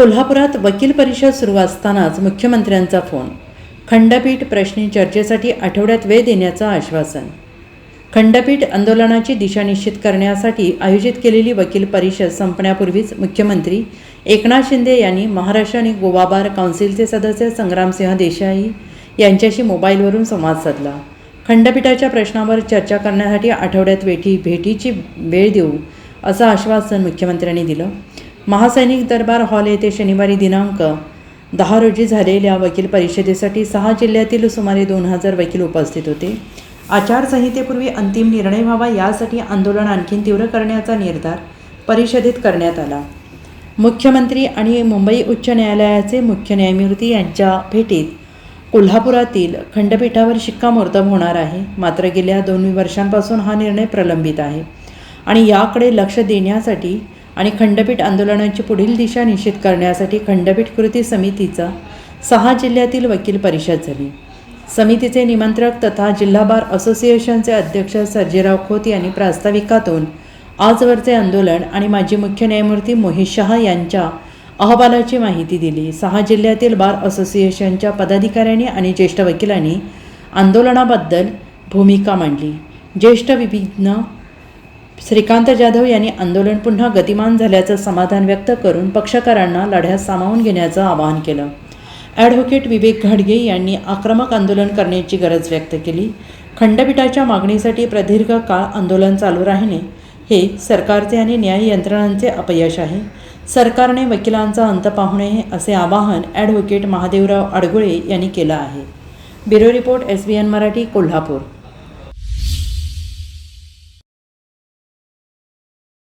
कोल्हापुरात वकील परिषद सुरू असतानाच मुख्यमंत्र्यांचा फोन. खंडपीठ प्रश्नी चर्चेसाठी आठवड्यात वेळ देण्याचं आश्वासन. खंडपीठ आंदोलनाची दिशा निश्चित करण्यासाठी आयोजित केलेली वकील परिषद संपण्यापूर्वीच मुख्यमंत्री एकनाथ शिंदे यांनी महाराष्ट्र आणि गोवा बार काउन्सिलचे सदस्य संग्रामसिंह देसाई यांच्याशी मोबाईलवरून संवाद साधला. खंडपीठाच्या प्रश्नावर चर्चा करण्यासाठी आठवड्यात वेठी भेटीची वेळ देऊ असं आश्वासन मुख्यमंत्र्यांनी दिलं. महासैनिक दरबार हॉल येथे शनिवारी दिनांक दहा रोजी झालेल्या वकील परिषदेसाठी सहा जिल्ह्यातील सुमारे दोन हजार वकील उपस्थित होते. आचारसंहितेपूर्वी अंतिम निर्णय व्हावा यासाठी आंदोलन आणखीन तीव्र करण्याचा निर्धार परिषदेत करण्यात आला. मुख्यमंत्री आणि मुंबई उच्च न्यायालयाचे मुख्य न्यायमूर्ती यांच्या भेटीत कोल्हापुरातील खंडपीठावर शिक्कामोर्तब होणार आहे. मात्र गेल्या दोन वर्षांपासून हा निर्णय प्रलंबित आहे आणि याकडे लक्ष देण्यासाठी आणि खंडपीठ आंदोलनाची पुढील दिशा निश्चित करण्यासाठी खंडपीठ कृती समितीचा सहा जिल्ह्यातील वकील परिषद झाली. समितीचे निमंत्रक तथा जिल्हा बार असोसिएशनचे अध्यक्ष सर्जेराव खोत यांनी प्रास्ताविकातून आजवरचे आंदोलन आणि माजी मुख्य न्यायमूर्ती मोहित शहा यांच्या अहवालाची माहिती दिली. सहा जिल्ह्यातील बार असोसिएशनच्या पदाधिकाऱ्यांनी आणि ज्येष्ठ वकिलांनी आंदोलनाबद्दल भूमिका मांडली. ज्येष्ठ विभिन्न श्रीकांत जाधव यांनी आंदोलन पुन्हा गतिमान झाल्याचं समाधान व्यक्त करून पक्षकारांना लढ्यात सामावून घेण्याचं आवाहन केलं. ॲडव्होकेट विवेक घाडगे यांनी आक्रमक आंदोलन करण्याची गरज व्यक्त केली. खंडपीठाच्या मागणीसाठी प्रदीर्घ काळ आंदोलन चालू राहणे हे सरकारचे आणि न्याय यंत्रणांचे अपयश आहे. सरकारने वकिलांचा अंत पाहू नये असे आवाहन ॲडव्होकेट महादेवराव अडगुळे यांनी केलं आहे. Bureau report S B N Marathi Kolhapur.